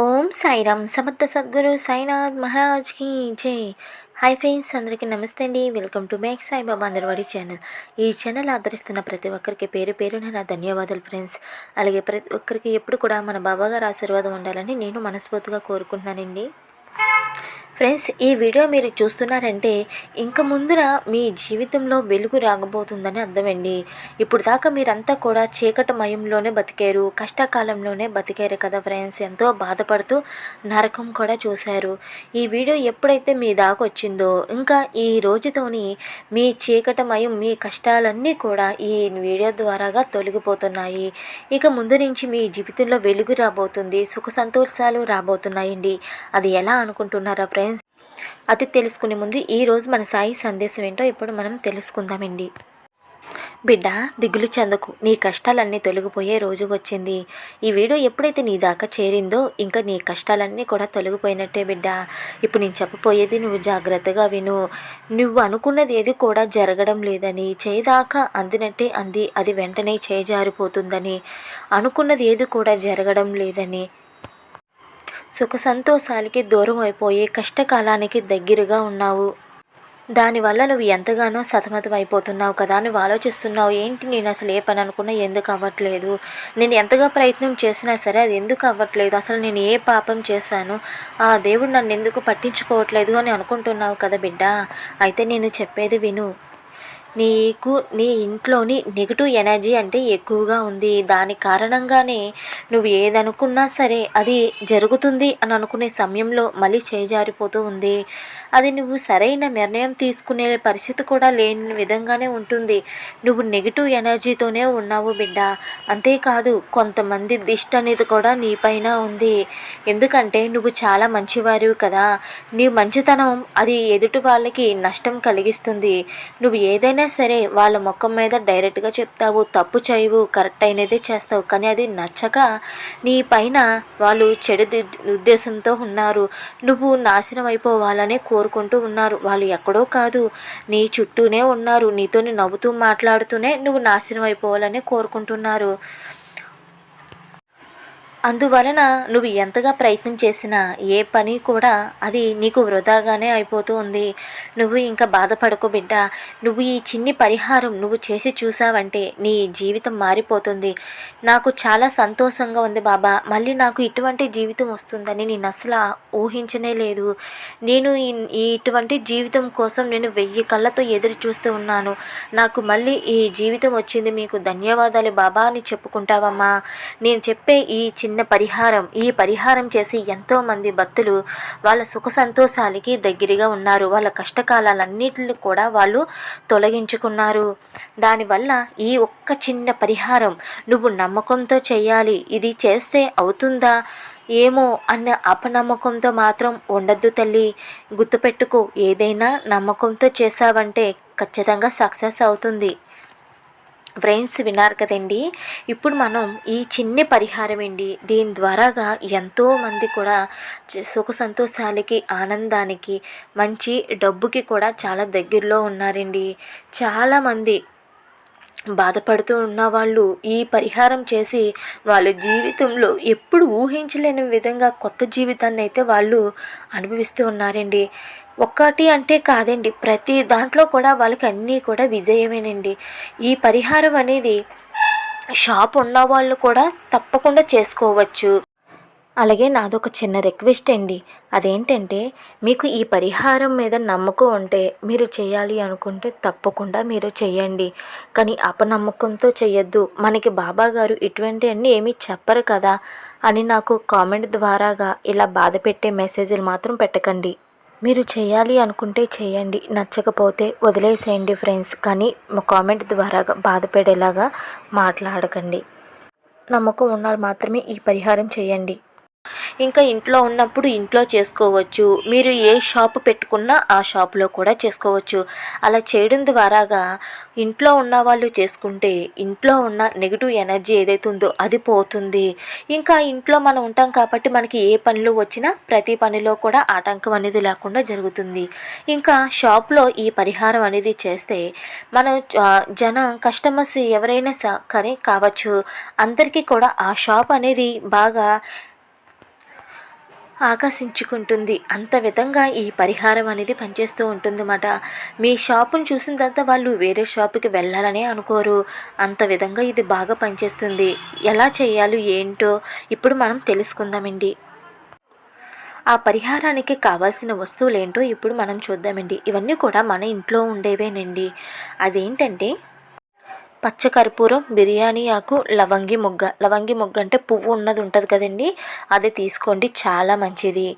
ఓం సాయిరామ్. సమర్థ సద్గురు సాయినాథ్ మహారాజ్కి జై. హాయ్ ఫ్రెండ్స్ అందరికీ నమస్తే అండి. వెల్కమ్ టు బ్యాక్ సాయిబాబా అందరివాడి ఛానల్. ఈ ఛానల్ ఆదరిస్తున్న ప్రతి ఒక్కరికి పేరు పేరున నా ధన్యవాదాలు ఫ్రెండ్స్. అలాగే ప్రతి ఒక్కరికి ఎప్పుడు కూడా మన బాబాగారు ఆశీర్వాదం ఉండాలని నేను మనస్ఫూర్తిగా కోరుకుంటున్నానండి. ఫ్రెండ్స్ ఈ వీడియో మీరు చూస్తున్నారంటే ఇంక ముందున మీ జీవితంలో వెలుగు రాగబోతుందని అర్థమండి. ఇప్పుడు దాకా మీరంతా కూడా చీకటమయంలోనే బతికారు కష్టకాలంలోనే బతికారు కదా ఫ్రెండ్స్. ఎంతో బాధపడుతూ నరకం కూడా చూశారు. ఈ వీడియో ఎప్పుడైతే మీ దాకా వచ్చిందో ఇంకా ఈ రోజుతోని మీ చీకటమయం మీ కష్టాలన్నీ కూడా ఈ వీడియో ద్వారాగా తొలగిపోతున్నాయి. ఇక ముందు నుంచి మీ జీవితంలో వెలుగు రాబోతుంది సుఖ సంతోషాలు రాబోతున్నాయండి. అది ఎలా అనుకుంటున్నారా ఫ్రెండ్స్? అది తెలుసుకునే ముందు ఈరోజు మన సాయి సందేశం ఏంటో ఇప్పుడు మనం తెలుసుకుందామండి. బిడ్డ దిగులు చెందకు. నీ కష్టాలన్నీ తొలగిపోయే రోజు వచ్చింది. ఈ వీడియో ఎప్పుడైతే నీ దాకా చేరిందో ఇంకా నీ కష్టాలన్నీ కూడా తొలగిపోయినట్టే బిడ్డ. ఇప్పుడు నేను చెప్పబోయేది నువ్వు జాగ్రత్తగా విను. నువ్వు అనుకున్నది ఏది కూడా జరగడం లేదని చేదాకా అందినట్టే అంది. అది వెంటనే చేజారిపోతుందని. అనుకున్నది ఏది కూడా జరగడం లేదని. సుఖ సంతోషాలకి దూరం అయిపోయి కష్టకాలానికి దగ్గరగా ఉన్నావు. దానివల్ల నువ్వు ఎంతగానో సతమతం అయిపోతున్నావు కదా నువ్వు ఆలోచిస్తున్నావు. ఏంటి నేను అసలు ఏ పని అనుకున్నా ఎందుకు అవ్వట్లేదు? నేను ఎంతగా ప్రయత్నం చేసినా సరే అది ఎందుకు అవ్వట్లేదు? అసలు నేను ఏ పాపం చేశాను? ఆ దేవుడు నన్ను ఎందుకు పట్టించుకోవట్లేదు అని అనుకుంటున్నావు కదా బిడ్డ? అయితే నేను చెప్పేది విను. నీకు నీ ఇంట్లోని నెగిటివ్ ఎనర్జీ అంటే ఎక్కువగా ఉంది. దాని కారణంగానే నువ్వు ఏదనుకున్నా సరే అది జరుగుతుంది అని అనుకునే సమయంలో మళ్ళీ చేజారిపోతూ ఉంది. అది నువ్వు సరైన నిర్ణయం తీసుకునే పరిస్థితి కూడా లేని విధంగానే ఉంటుంది. నువ్వు నెగిటివ్ ఎనర్జీతోనే ఉన్నావు బిడ్డ. అంతేకాదు కొంతమంది దిష్టి అనేది కూడా నీపైన ఉంది. ఎందుకంటే నువ్వు చాలా మంచివారు కదా. నీ మంచితనం అది ఎదుటి వాళ్ళకి నష్టం కలిగిస్తుంది. నువ్వు ఏదైనా అయినా సరే వాళ్ళ ముఖం మీద డైరెక్ట్గా చెప్తావు తప్పు చేయవు కరెక్ట్ అయినదే చేస్తావు. కానీ అది నచ్చక నీ పైన వాళ్ళు చెడు ఉద్దేశంతో ఉన్నారు. నువ్వు నాశనం అయిపోవాలని కోరుకుంటూ ఉన్నారు. వాళ్ళు ఎక్కడో కాదు. నీ చుట్టూనే ఉన్నారు. నీతోని నవ్వుతూ మాట్లాడుతూనే నువ్వు నాశనం అయిపోవాలని కోరుకుంటున్నారు. అందువలన నువ్వు ఎంతగా ప్రయత్నం చేసినా ఏ పని కూడా అది నీకు వృధాగానే అయిపోతూ ఉంది. నువ్వు ఇంకా బాధపడకు బిడ్డ. నువ్వు ఈ చిన్ని పరిహారం నువ్వు చేసి చూసావంటే నీ జీవితం మారిపోతుంది. నాకు చాలా సంతోషంగా ఉంది బాబా. మళ్ళీ నాకు ఇటువంటి జీవితం వస్తుందని నేను అసలు ఊహించనే లేదు. నేను ఈ ఇటువంటి జీవితం కోసం నేను వెయ్యి కళ్ళతో ఎదురు చూస్తూ ఉన్నాను. నాకు మళ్ళీ ఈ జీవితం వచ్చింది. మీకు ధన్యవాదాలు బాబా అని చెప్పుకుంటావమ్మా. నేను చెప్పే ఈ చిన్న చిన్న పరిహారం ఈ పరిహారం చేసి ఎంతోమంది భక్తులు వాళ్ళ సుఖ సంతోషాలకి దగ్గరగా ఉన్నారు. వాళ్ళ కష్టకాలాలన్నిటిని కూడా వాళ్ళు తొలగించుకున్నారు. దానివల్ల ఈ ఒక్క చిన్న పరిహారం నువ్వు నమ్మకంతో చేయాలి. ఇది చేస్తే అవుతుందా? ఏమో అన్న అపనమ్మకంతో మాత్రం ఉండద్దు తల్లి. గుర్తుపెట్టుకో ఏదైనా నమ్మకంతో చేసావంటే ఖచ్చితంగా సక్సెస్ అవుతుంది. ఫ్రెండ్స్ విన్నారు కదండి. ఇప్పుడు మనం ఈ చిన్న పరిహారం అండి. దీని ద్వారాగా ఎంతోమంది కూడా సుఖ సంతోషాలకి ఆనందానికి మంచి డబ్బుకి కూడా చాలా దగ్గరలో ఉన్నారండి. చాలామంది బాధపడుతూ ఉన్న వాళ్ళు ఈ పరిహారం చేసి వాళ్ళ జీవితంలో ఎప్పుడు ఊహించలేని విధంగా కొత్త జీవితాన్ని అయితే వాళ్ళు అనుభవిస్తూ ఉన్నారండి. ఒక్కటి అంటే కాదండి ప్రతి దాంట్లో కూడా వాళ్ళకి అన్నీ కూడా విజయమేనండి. ఈ పరిహారం అనేది షాప్ ఉన్న వాళ్ళు కూడా తప్పకుండా చేసుకోవచ్చు. అలాగే నాదొక చిన్న రిక్వెస్ట్ అండి. అదేంటంటే మీకు ఈ పరిహారం మీద నమ్మకం ఉంటే మీరు చేయాలి అనుకుంటే తప్పకుండా మీరు చేయండి. కానీ అపనమ్మకంతో చేయొద్దు. మనకి బాబా గారు ఇటువంటి అన్నీ ఏమీ చెప్పరు కదా అని నాకు కామెంట్ ద్వారాగా ఇలా బాధ పెట్టే మెసేజ్లు మాత్రం పెట్టకండి. మీరు చేయాలి అనుకుంటే చేయండి. నచ్చకపోతే వదిలేసేయండి ఫ్రెండ్స్. కానీ కామెంట్ ద్వారా బాధపడేలాగా మాట్లాడకండి. నమ్మకం ఉన్నారు మాత్రమే ఈ పరిహారం చేయండి. ఇంకా ఇంట్లో ఉన్నప్పుడు ఇంట్లో చేసుకోవచ్చు. మీరు ఏ షాపు పెట్టుకున్నా ఆ షాప్లో కూడా చేసుకోవచ్చు. అలా చేయడం ద్వారాగా ఇంట్లో ఉన్న వాళ్ళు చేసుకుంటే ఇంట్లో ఉన్న నెగిటివ్ ఎనర్జీ ఏదైతే ఉందో అది పోతుంది. ఇంకా ఇంట్లో మనం ఉంటాం కాబట్టి మనకి ఏ పనులు వచ్చినా ప్రతి పనిలో కూడా ఆటంకం అనేది లేకుండా జరుగుతుంది. ఇంకా షాప్లో ఈ పరిహారం అనేది చేస్తే మనం జనం కస్టమర్స్ ఎవరైనా సరే కావచ్చు అందరికీ కూడా ఆ షాప్ అనేది బాగా ఆకర్షించుకుంటుంది. అంత విధంగా ఈ పరిహారం అనేది పనిచేస్తూ ఉంటుందన్నమాట. మీ షాపును చూసిన తర్వాత వాళ్ళు వేరే షాపుకి వెళ్ళాలనే అనుకోరు. అంత విధంగా ఇది బాగా పనిచేస్తుంది. ఎలా చేయాలి ఏంటో ఇప్పుడు మనం తెలుసుకుందామండి. ఆ పరిహారానికి కావాల్సిన వస్తువులు ఏంటో ఇప్పుడు మనం చూద్దామండి. ఇవన్నీ కూడా మన ఇంట్లో ఉండేవేనండి. అదేంటంటే పచ్చకర్పూరం బిర్యానీ ఆకు లవంగి మొగ్గ. లవంగి మొగ్గ అంటే పువ్వు ఉన్నది ఉంటుంది కదండి. అది తీసుకోండి. చాలా మంచిది.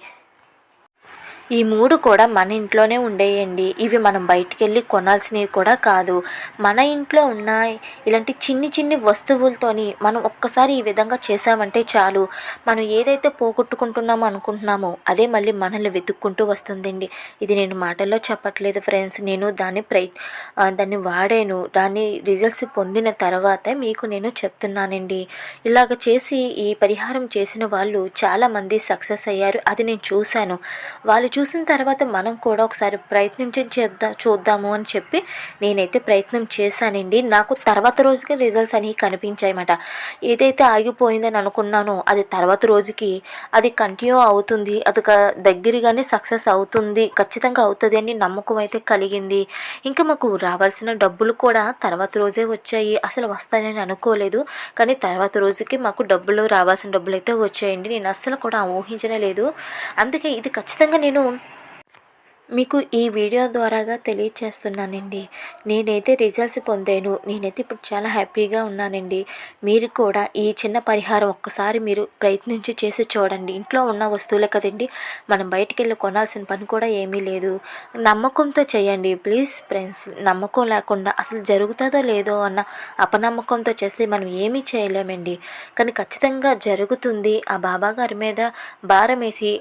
ఈ మూడు కూడా మన ఇంట్లోనే ఉండేయండి. ఇవి మనం బయటికి వెళ్ళి కొనాల్సినవి కూడా కాదు. మన ఇంట్లో ఉన్న ఇలాంటి చిన్ని చిన్ని వస్తువులతోని మనం ఒక్కసారి ఈ విధంగా చేసామంటే చాలు. మనం ఏదైతే పోగొట్టుకుంటున్నామో అనుకుంటున్నామో అదే మళ్ళీ మనల్ని వెతుక్కుంటూ వస్తుందండి. ఇది నేను మాటల్లో చెప్పట్లేదు ఫ్రెండ్స్. నేను దాన్ని ప్రై దాన్ని వాడాను. దాన్ని రిజల్ట్స్ పొందిన తర్వాత మీకు నేను చెప్తున్నానండి. ఇలాగ చేసి ఈ పరిహారం చేసిన వాళ్ళు చాలామంది సక్సెస్ అయ్యారు. అది నేను చూశాను. వాళ్ళు చూసిన తర్వాత మనం కూడా ఒకసారి ప్రయత్నించి చేద్దాం చూద్దాము అని చెప్పి నేనైతే ప్రయత్నం చేశానండి. నాకు తర్వాత రోజుకి రిజల్ట్స్ అనేవి కనిపించాయన్నమాట. ఏదైతే ఆగిపోయిందని అనుకున్నానో అది తర్వాత రోజుకి అది కంటిన్యూ అవుతుంది. అది దగ్గరగానే సక్సెస్ అవుతుంది. ఖచ్చితంగా అవుతుంది అని నమ్మకం అయితే కలిగింది. ఇంకా మాకు రావాల్సిన డబ్బులు కూడా తర్వాత రోజే వచ్చాయి. అసలు వస్తాయని అనుకోలేదు. కానీ తర్వాత రోజుకి మాకు డబ్బులు రావాల్సిన డబ్బులు అయితే వచ్చాయండి. నేను అస్సలు కూడా ఊహించనే లేదు. అందుకే ఇది ఖచ్చితంగా నేను మీకు ఈ వీడియో ద్వారాగా తెలియచేస్తున్నానండి. నేనైతే రిజల్ట్స్ పొందాను. నేనైతే ఇప్పుడు చాలా హ్యాపీగా ఉన్నానండి. మీరు కూడా ఈ చిన్న పరిహారం ఒక్కసారి మీరు ప్రయత్నించి చేసి చూడండి. ఇంట్లో ఉన్న వస్తువులే కదండి. మనం బయటికి వెళ్ళి కొనాల్సిన పని కూడా ఏమీ లేదు. నమ్మకంతో చేయండి. ప్లీజ్ ఫ్రెండ్స్ నమ్మకం లేకుండా అసలు జరుగుతుందో లేదో అన్న అపనమ్మకంతో చేస్తే మనం ఏమీ చేయలేమండి. కానీ ఖచ్చితంగా జరుగుతుంది. ఆ బాబా గారి మీద భారం వేసి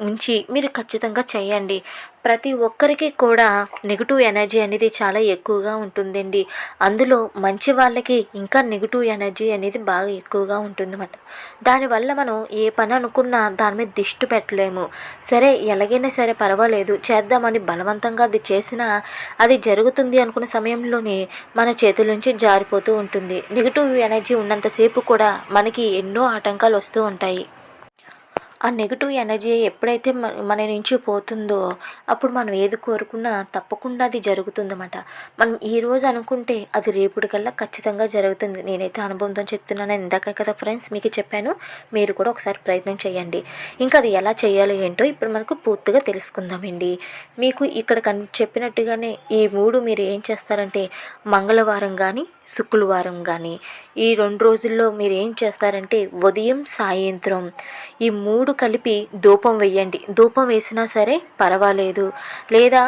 ఉంచి మీరు ఖచ్చితంగా చేయండి. ప్రతి ఒక్కరికి కూడా నెగిటివ్ ఎనర్జీ అనేది చాలా ఎక్కువగా ఉంటుందండి. అందులో మంచి వాళ్ళకి ఇంకా నెగిటివ్ ఎనర్జీ అనేది బాగా ఎక్కువగా ఉంటుందన్నమాట. దానివల్ల మనం ఏ పని అనుకున్నా దాని మీద దిష్టి పెట్టలేము. సరే ఎలాగైనా సరే పర్వాలేదు. చేద్దామని బలవంతంగా అది చేసినా అది జరుగుతుంది అనుకున్న సమయంలోనే మన చేతుల నుంచి జారిపోతూ ఉంటుంది. నెగిటివ్ ఎనర్జీ ఉన్నంతసేపు కూడా మనకి ఎన్నో ఆటంకాలు వస్తూ ఉంటాయి. ఆ నెగిటివ్ ఎనర్జీ ఎప్పుడైతే మన నుంచి పోతుందో అప్పుడు మనం ఏది కోరుకున్నా తప్పకుండా అది జరుగుతుందన్నమాట. మనం ఈరోజు అనుకుంటే అది రేపుడికల్లా ఖచ్చితంగా జరుగుతుంది. నేనైతే అనుభవంతో చెప్తున్నాను. ఇందాక కదా ఫ్రెండ్స్ మీకు చెప్పాను. మీరు కూడా ఒకసారి ప్రయత్నం చేయండి. ఇంకా అది ఎలా చేయాలో ఏంటో ఇప్పుడు మనకు పూర్తిగా తెలుసుకుందామండి. మీకు ఇక్కడ కన్ చెప్పినట్టుగానే ఈ మూడు మీరు ఏం చేస్తారంటే మంగళవారం కానీ శుక్రవారం కానీ ఈ రెండు రోజుల్లో మీరు ఏం చేస్తారంటే ఉదయం సాయంత్రం ఈ మూడు కలిపి ధూపం వేయండి ధూపం వేసినా సరే పర్వాలేదు. లేదా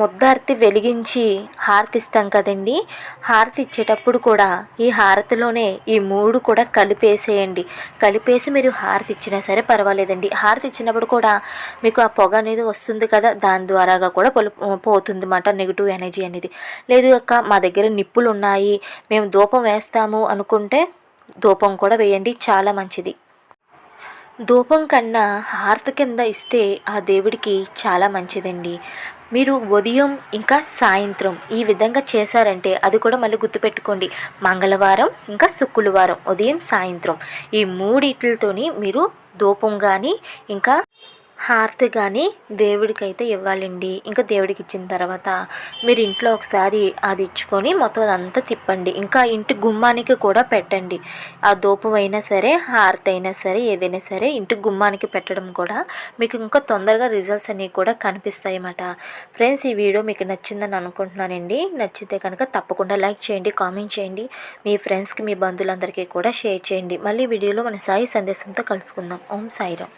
ముద్దార్తి వెలిగించి హారతి ఇస్తాం కదండి. హారతి ఇచ్చేటప్పుడు కూడా ఈ హారతిలోనే ఈ మూడు కూడా కలిపేసేయండి. కలిపేసి మీరు హారతి ఇచ్చినా సరే పర్వాలేదండి. హారతి ఇచ్చినప్పుడు కూడా మీకు ఆ పొగ అనేది వస్తుంది కదా దాని ద్వారాగా కూడా పొలు పోతుంది అన్నమాట నెగిటివ్ ఎనర్జీ అనేది. లేదు అక్క మా దగ్గర నిప్పులు ఉన్నాయి మేము ధూపం వేస్తాము అనుకుంటే ధూపం కూడా వేయండి చాలా మంచిది. ధూపం కన్నా హారతి కింద ఇస్తే ఆ దేవుడికి చాలా మంచిదండి. మీరు ఉదయం ఇంకా సాయంత్రం ఈ విధంగా చేశారంటే అది కూడా మళ్ళీ గుర్తుపెట్టుకోండి. మంగళవారం ఇంకా శుక్రవారం ఉదయం సాయంత్రం. ఈ మూడిట్లతోని మీరు ధూపం కానీ ఇంకా హారతి కానీ దేవుడికైతే ఇవ్వాలండి. ఇంకా దేవుడికి ఇచ్చిన తర్వాత మీరు ఇంట్లో ఒకసారి అది ఇచ్చుకొని మొత్తం అదంతా తిప్పండి. ఇంకా ఇంటి గుమ్మానికి కూడా పెట్టండి. ఆ దూపం అయినా సరే హారతి అయినా సరే ఏదైనా సరే ఇంటి గుమ్మానికి పెట్టడం కూడా మీకు ఇంకా తొందరగా రిజల్ట్స్ అనేవి కూడా కనిపిస్తాయి అన్నమాట ఫ్రెండ్స్ ఈ వీడియో మీకు నచ్చిందని అనుకుంటున్నానండి. నచ్చితే కనుక తప్పకుండా లైక్ చేయండి కామెంట్ చేయండి. మీ ఫ్రెండ్స్కి మీ బంధువులందరికీ కూడా షేర్ చేయండి. మళ్ళీ వీడియోలో మన సాయి సందేశంతో కలుసుకుందాం. ఓం సాయిరామ్.